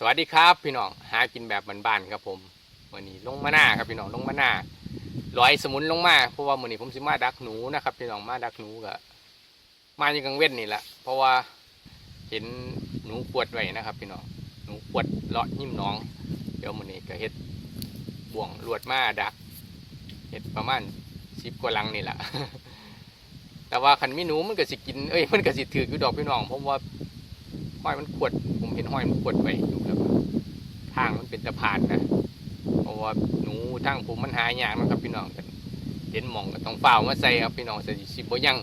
สวัสดีครับพี่น้องหากินแบบบ้านๆครับผมวันนี้ลงมาหน้าครับพี่น้องลงมาหน้าลอยสมุนลงมาเพราะว่าวันนี้ผมสิมาดักหนูนะครับพี่น้องมาดักหนูก็มาอยู่กลางเว้นนี่แหละเพราะว่าเห็นหนูขวดไว้นะครับ พี่น้องหนูขวดเลาะหิ้มหน้อง เดี๋ยววันนี้ก็เฮ็ดบ่วงลวดมาดักเฮ็ดประมาณสิบกว่าลังนี่แหละแต่ว่าคันมีหนูมันก็สิกินเอ้ยมันก็สิถืออยู่ดอกพี่น้องเพราะว่าห้อยมันขวด เห็นห้อยมันขวดไว้อยู่แล้วก็ทางมันเป็นสะพานนะเพราะว่าหนูทางผมมันหายากนะครับพี่น้องกันเห็นมองก็ต้องเฝ้ามาใส่ครับพี่น้องใส่สิบ่ยัง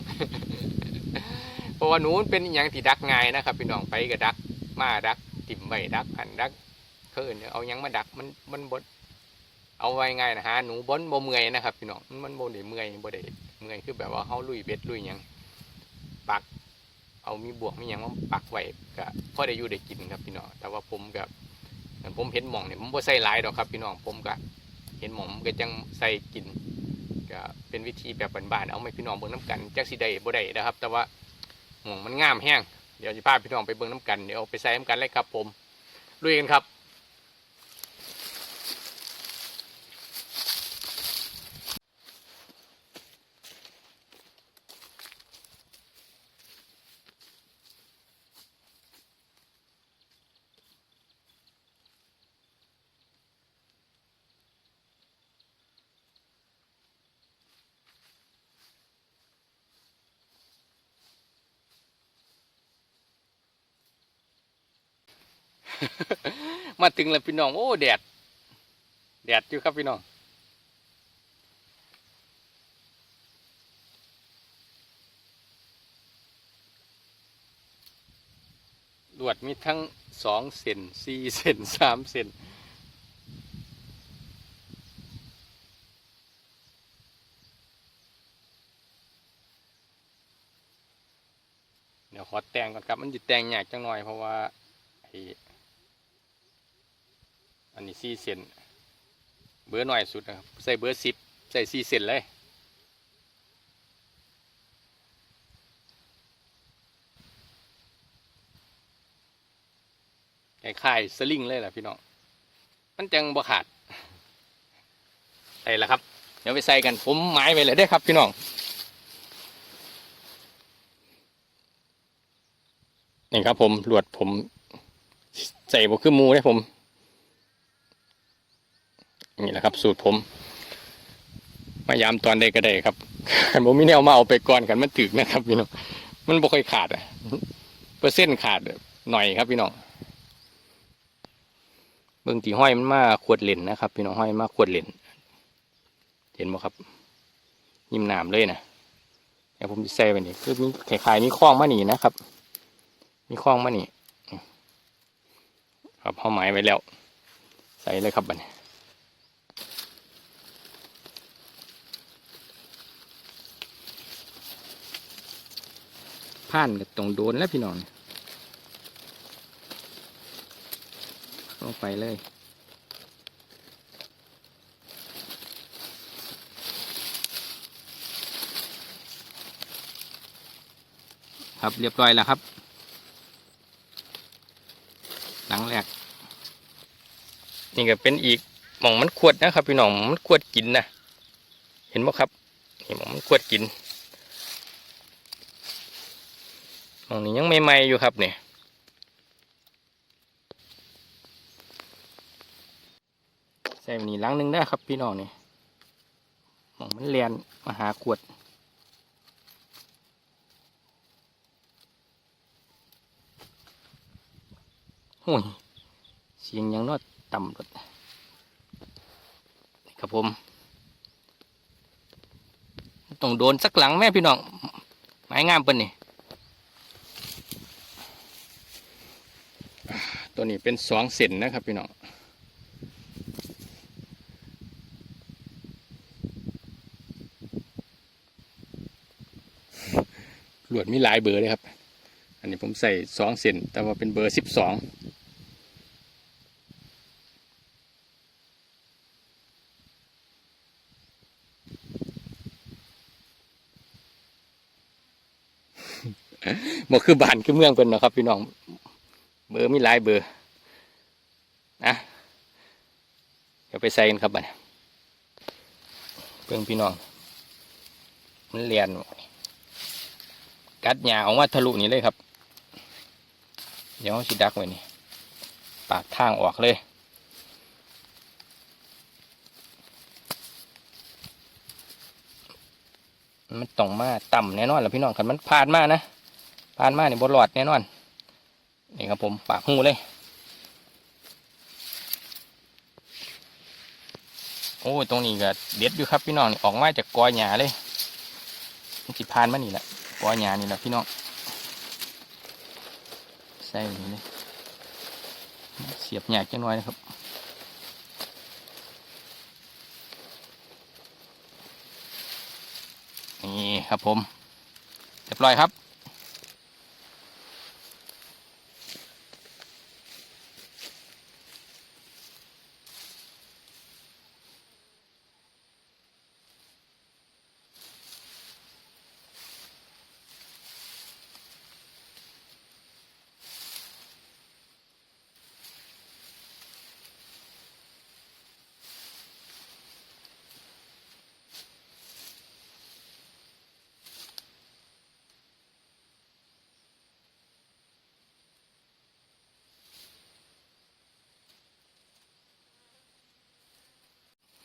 เพราะว่าหนูมันเป็นอย่างที่ดักง่ายนะครับ พี่น้องไปก็ดักมาดักติ่มไว้ดักหันดักเคินเอายังมาดักมันมันบดเอาไว้ง่ายนะฮะหนูบนบ่เมื่อยนะครับ พี่น้องมันบ่ได้เมื่อยบ่ได้เมื่อยคือแบบว่าเฮาลุยเบ็ดลุยยังปัก เอามีบวกมีอย่างมาปักไว้ก็พอได้อยู่ได้กินครับพี่น้องแต่ว่าผมกับผมเห็นหม่องเนี่ยผมบ่ใส่หลายดอกครับพี่น้องผมก็เห็นหม่องก็จังใส่กินก็เป็นวิธีแบบบ้านๆเอาไม่พี่น้องเบิ่งน้ำกันจักสีได้บ่ได้นะครับ แต่ว่าหม่องมันงามแห้งเดี๋ยวจะพาพี่น้องไปเบิ่งน้ำกันเดี๋ยวไปใส่น้ำกันเลยครับ ผมลุยกันครับ มาถึงแล้วพี่น้องโอ้แดด แดดอยู่ครับพี่น้องลวดมีทั้งสองเซนสี่เซนสามเซนเดี๋ยวขอแต่งก่อนครับ มันจะแต่งยากจังหน่อยเพราะว่าไอันนี้สี่เซนเบอร์หน่อยสุดนะครับ ใส่เบอร์สิบใส่สี่เซนเลยคล้ายสลิงเลยแหละพี่น้อง มันจังบ่ขาดใส่แล้วครับ เดี๋ยวไปใส่กัน ผมหมายไปเลยได้ครับพี่น้อง นี่ครับผมลวดผมใส่บ่คือหมูได้ผม นี่แหละครับ สูตรผมมายามตอนใดก็ได้ครับขันผมมีแนวมาเอาไปก่อนกันมันถึกนะครับพี่น้องมันบ่ค่อยขาดอะเปอร์เซ็นต์ขาดหน่อยครับพี่น้องเบื้องตีห้อยมันมาขวดเหรียญนะครับ พี่น้องห้อยมาขวดเหรียญเห็นไหมครับยิ้มหนามเลยนะเดี๋ยวผมจะใส่ไปนี่คือมีไข่ไข่มีคล้องมาหนีนะครับ มีคล้องมาหนีครับเขาหมายไว้แล้ว ใส่เลยครับบัดนี้ ผ่านกับตรงโดนแล้วพี่น้องลงไปเลยครับเรียบร้อยแล้วครับ หลังแรกนี่ก็เป็นอีกหม่องมันขวดนะครับพี่น้องมันขวดกินนะเห็นไหมครับนี่หม่องมันขวดกิน ตรงนี้ยังใหม่ๆอยู่ครับเนี่ยใส่นี่ล้างหนึ่งได้ครับพี่น้องนี่มองมันเลียนมาหาขวด โอ้ย เสียงยังนอดต่ำรถนี่ครับผม ต้องโดนสักหลังแม่พี่น้อง ไม้งามเปิ้นนี่ ตัวนี้เป็นสองเซนนะครับพี่น้องหลวดมีหลายเบอร์เลยครับ อันนี้ผมใส่สองเซนแต่ว่าเป็นเบอร์สิบสองบอกคือบ้านคือเมืองเป็นนะครับพี่น้อง เบอร์มีหลายเบอร์อะเดี๋ยวไปใส่กันครับบัดนี้เพื่อนพี่น้อง มันเรียนกัดหยาออกมาทะลุนี่เลยครับ เดี๋ยวสิดักไว้นี่ ปากทางออกเลยมันต้องมาต่ำแน่นอนแหละพี่น้องคันมันผ่านมานะผ่านมาเนี่ยบหลอดแน่นอน นี่ครับผมปากหูเลยโอ้ยตรงนี้ก็เด็ดอยู่ครับพี่น้องนี่ออกมาจากกอหญ้าเลยมันสิผ่านมานี่แหละกอหญ้านี่แหละพี่น้องใส่นี่เลยเสียบหยาจังน้อยนะครับนี่ครับผมเรียบร้อยครับ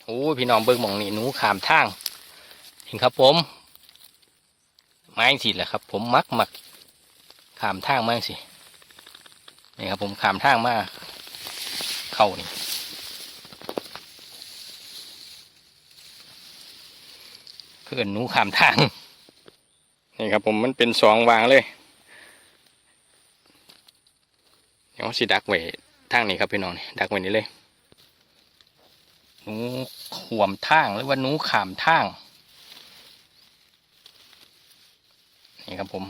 โอ้ยพี่น้องเบิ่งมองนี่หนูขามทางเห็นครับผมไม้สิแหละครับ ผมมักมักขามทางมากสินี่ครับผมขามทางมากเข้านี่เพื่อนหนูขามทางนี่ครับผมมันเป็นสองวางเลยเดี๋ยวสิดักไว้ทางนี้ครับพี่น้องนี่ดักไว้นี่เลย นูขวมท่างหรือว่าหนูขามท่างนี่ครับผม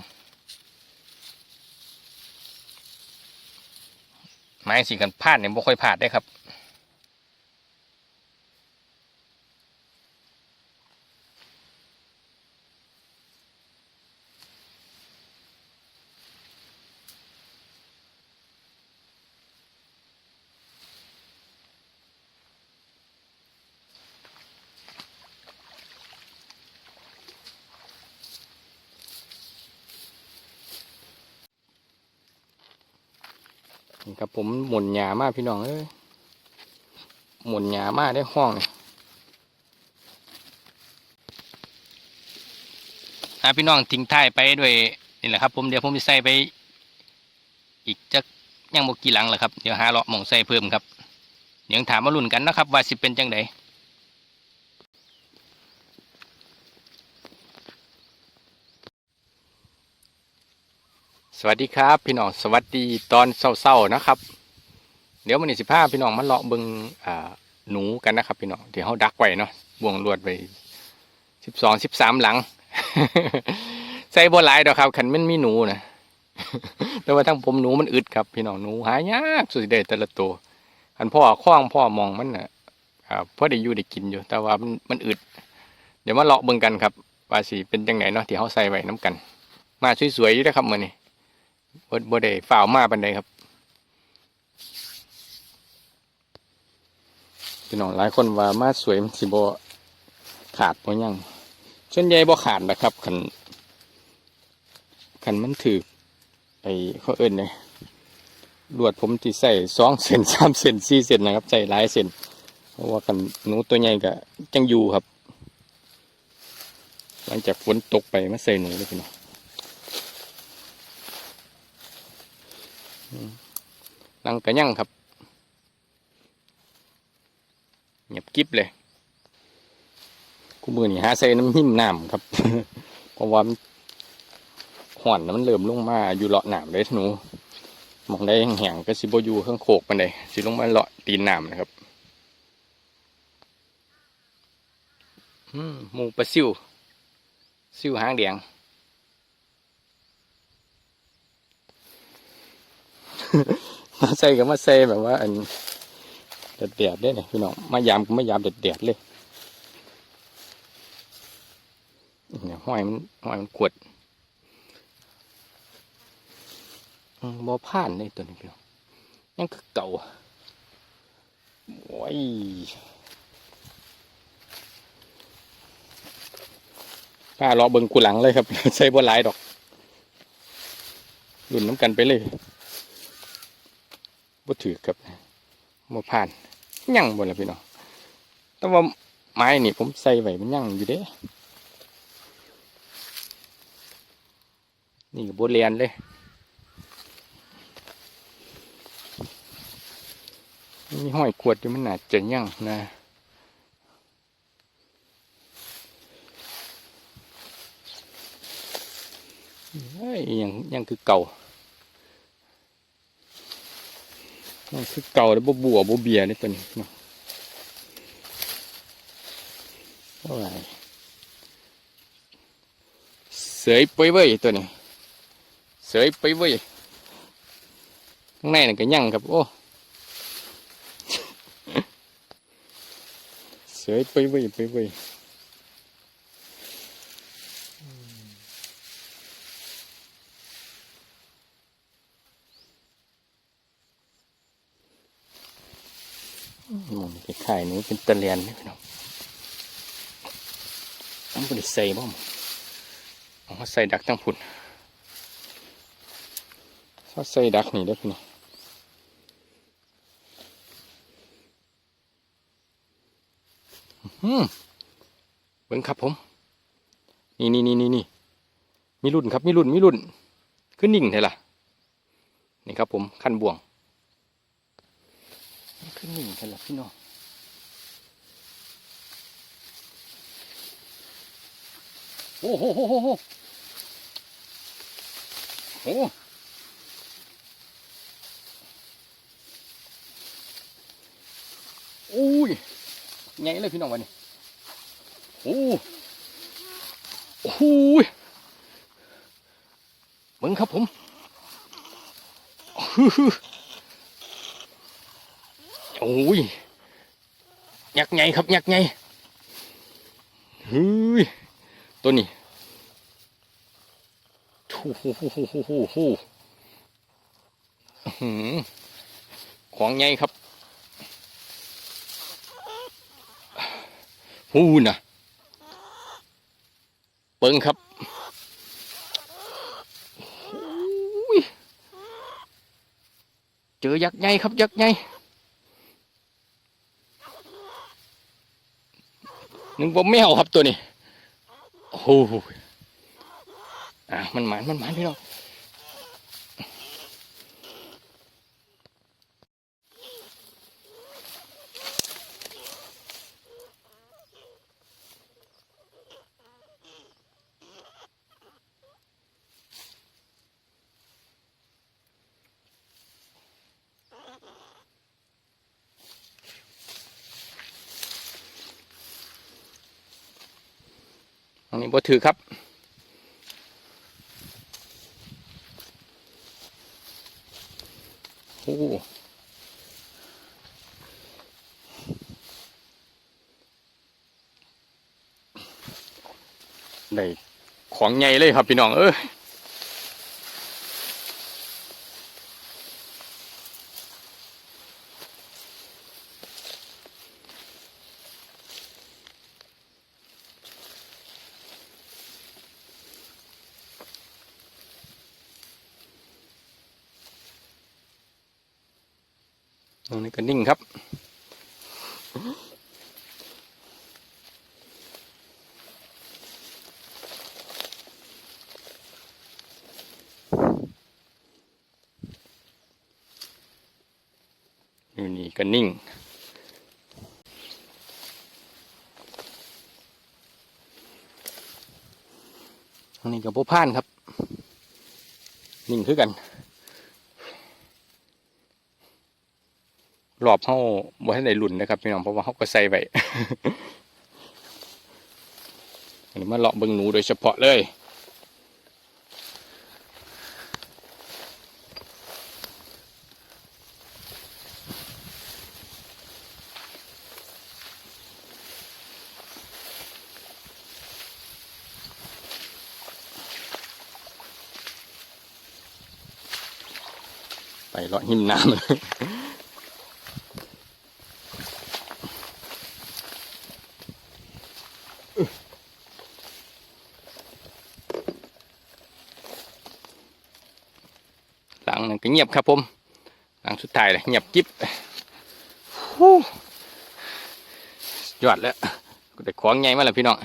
ไม้สีกันพลาดเนี่ยไม่ค่อยพลาดได้ครับ ครับผมหมุนหยามากพี่น้องเอ้ยหมุนหยามากได้ห้องนี่อะพี่น้องทิ้งท้ายไปด้วยนี่แหละครับผมเดี๋ยวผมจะใส่ไป อีกจักยังบกี่หลังแหละครับเดี๋ยวหาเลาะหมองใส่เพิ่มครับเดี๋ยวถามมาลุ้นกันนะครับ ว่าสิเป็นจังได สวัสดีครับ พี่น้องสวัสดีตอนเศร้าๆนะครับ เดี๋ยวมันนี่สิพาพี่น้องมาเลาะบิงอ่าหนูกันนะครับ พี่น้องที่เขาดักไว้เนาะบ่วงลวดไปสิบสองสิบสามหลัง ใส่บ่หลายดอกครับขันมันมีหนูนะแต่ว่าทั้งผมหนูมันอึดครับ พี่น้องหนูหายากสุดเด็ดแต่ละตัวขันพ่อคล้องพ่อมองมันน่ะอ่าพ่อได้อยู่ได้กินอยู่ แต่ว่ามันมันอึด เดี๋ยวมาเลาะบิ่งกันครับว่าสิเป็นจังไหนเนาะที่เขาใส่ไว้น้กัน มาสวยๆอยู่นะครับมือนี้ บดบดได้ฝ่าวมาปันใดครับพี่น้องหลายคนว่ามาสวยมันสิบขาดบ่ยังส่วนใหญ่บ่ขาดนะครับขันขันมันถือไอ้เขาเอิ้นเนี่ยลวดผมที่ใส่สองเซนสามเซนสี่เซนนะครับใส่หลายเซนเพราะว่ากันหนูตัวใหญ่ก็จังอยู่ครับ หลังจากฝนตกไปมาใส่หนูเลยพี่น้อง นังกระยั่งครับเงียบกิ๊บเลยกูมือนี่หาใส่น้ำหิ้มน้ำครับเพราะว่ามันห่อนแล้วมันเริ่มลงมาอยู่เลาะน้ำเลยหนูมองได้แห้งๆก็สิบอยู่ข้างโขกมันเลยสิลงมาเลาะตีนน้ำนะครับอืมหมูปลาซิวซิวหางแดง มาใส่ก็มาใส่แบบว่า อันเด็ดเด็ดๆเลยเนี่ยพี่น้องมายามก็มายามเด็ดเด็ดเลยเนี่ยห้อยมันห้อยมันขวดบ่ผ่านเลยตัวนี้พี่น้องยังคือเก่าโอ้ยป้ารอเบิ่งกูหลังเลยครับ ใส่บัวลายดอกรุ่นน้ำกันไปเลย บ่ถือครับบ่ผ่านยั่งบนละพี่น้องแต่ว่าไม้นี่ผมใส่ไว้มันยั่งอยู่เด้ นี่ก็บเรียนเลยมีห้อยขวดอยู่มันหนาจะยั่งนะเฮ้ยยังยังคือเก่ายัง คือเก่าแล้วบ่บัวบ่เบียนี่ตัวนี้เนาะโอ้ยเสยไปเว้ยตัวนี้ เสยไปเว้ยข้างในนั่นก็ยั่งครับ โอ้ เสยไปเว้ยไปเว้ย มันไปขายหนูเป็นตะเลียนนี่พี่น้องมันเป็นใส่บ้างเอใส่ดักตั้งผุนเขาใส่ดักนี่ได้อพี่น้องอืมเบิ่งครับผม นี่นี่นี่นี่นี่มีรุ่นครับ มีรุ่น มีรุ่น ขึ้นนิ่งเท่ล่ะ นี่ครับผม ขั้นบ่วง ขึ้นหนึ่งกันละพี่น้อง โอ้โหโหโหโหโอ้ยไงเลยพี่น้องวันนี้โอ้โอ้โหยมึงครับผมอื้อหือโอ้ยยักษ์ใหญ่ครับยักษ์ใหญ่เฮ้ย ตัวนี้ทูฮูฮูฮูฮูฮูฮูอื้อหือของใหญ่ครับฮูนะเปิงครับเจอยักษ์ใหญ่ครับยักษ์ใหญ่นึกว่าแมวครับตัวนี้ โอ้โหอะมันหมานมันหมานพี่น้อง อันนี้บ่ถือครับ โอ้ได้ของใหญ่เลยครับพี่น้องเอ้ย ตรงนี้ก็นิ่งครับ นี่ก็นิ่งอันนี้กับพวกพานครับ นิ่งคือกัน รอบเขาบ่ให้ได้หลุนนะครับพี่น้องเพราะว่าเขาก็ใส่ไว้อันนี้มาเลาะเบิ่งหนูโดยเฉพาะเลยไปเลาะหิมน้ำ เงียบครับผมหลังสุดท้ายเลยเงียบกิ๊บหูยอดแล้วแต่ของใหญ่มาแล้วพี่น้อง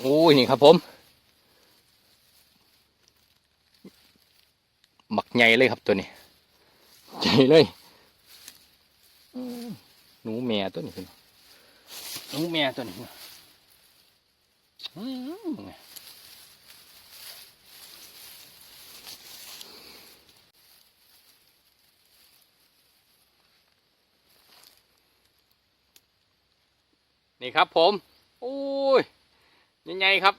โอ้ยนี่ครับผมหมักใหญ่เลยครับตัวนี้ใหญ่เลยหนูแม่ตัวนี้พี่น้องหนูแม่ตัวนี้ นี่ครับผมโอ้ยใหญ่ๆครับ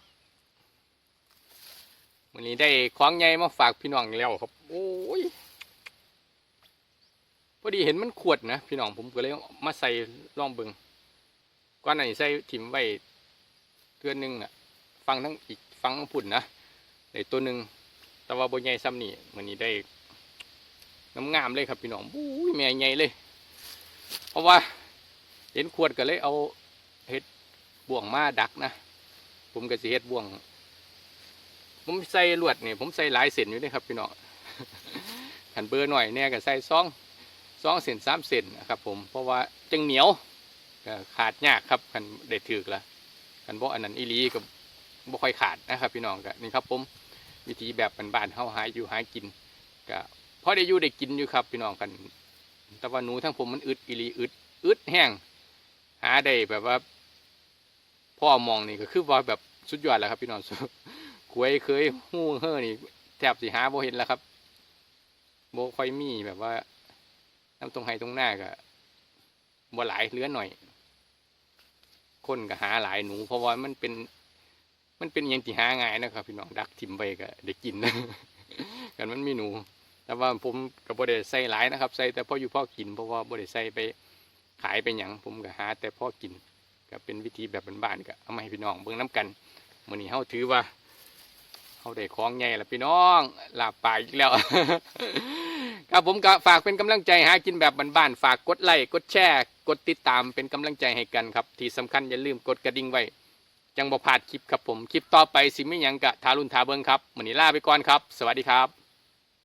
วันนี้ได้ของใหญ่มาฝากพี่น้องแล้วครับ โอ้ยพอดีเห็นมันขวดนะพี่น้องผมก็เลยมาใส่ลองเบิงก้อนไหนใส่ถิ่มไว้เทือนหนึงน่ะ ฟังทั้งอีกฟังทั้งพุ่นนะได้ตัวหนึ่งแต่ว่าบใหญ่ซ้ำนี่วันนี้ได้น้ำงามเลยครับพี่น้องโอ้ยแม่ใหญ่เลย เพราะว่า เห็นขวดก็เลยเอา บ่วงมาดักนะผมก็สิเฮ็ดบ่วง ผมใส่ลวดนี่ผมใส่หลายเส้นอยู่เด้ครับพี่น้องขันเบอร์หน่อยเนี่ยก็ใส่ซองซองเส้นสามเส้นนะครับ ผมเพราะว่าจังเหนียวก็ขาดยากครับขันได้ถือกละขันบ่อันนั้นอีหลีก็บ่ค่อยขาดนะครับ พี่น้องก็นี่ครับ ผมวิธีแบบบ้านๆเฮาหาอยู่หากินก็พอได้อยู่ได้กินอยู่ครับ พี่น้องกัน แต่ว่าหนูทั้งผมมันอึดอีหลีอึดอึดแห้งหาได้แบบว่า พ่อมองนี่ก็คือว่าแบบสุดยอดแล้วครับพี่น้องควยเคยหู้เฮ้อนี่แทบสิหาโบเห็นแล้วครับโบค่อยมีแบบว่าน้ำตรงไห้ตรงหน้าก็บ่หลายเลื้อหน่อย คนก็หาหลายหนู เพราะว่ามันเป็น มันเป็นอหยังที่หาง่ายนะครับ พี่น้องดักทิมไปก็ได้กินกันมันมีหนู แต่ว่าผมก็บ่ได้ใส่หลายนะครับ ใส่แต่พออยู่พ่อกินเพราะว่าบ่ได้ใส่ไปขายไปหยังผมก็หา แต่พ่อกิน ก็เป็นวิธีแบบบ้านๆก็เอามาให้พี่น้องเบิ่งน้กันมือนี้เฮาถือว่าเฮาได้ของใหญ่แล้วพี่น้องลาบปลาอีกแล้ว ครับผมก็ฝากเป็นกำลังใจหากินแบบบ้านๆฝากกดไลค์กดแชร์กดติดตามเป็นกำลังใจให้กันครับ ที่สำคัญอย่าลืมกดกระดิ่งไว้จังบ่พลาดคลิปครับผมคลิปต่อไปสิไมีหยังกะทารุณทาเบิงครับมือนี้ลาไปก่อนครับ สวัสดีครับ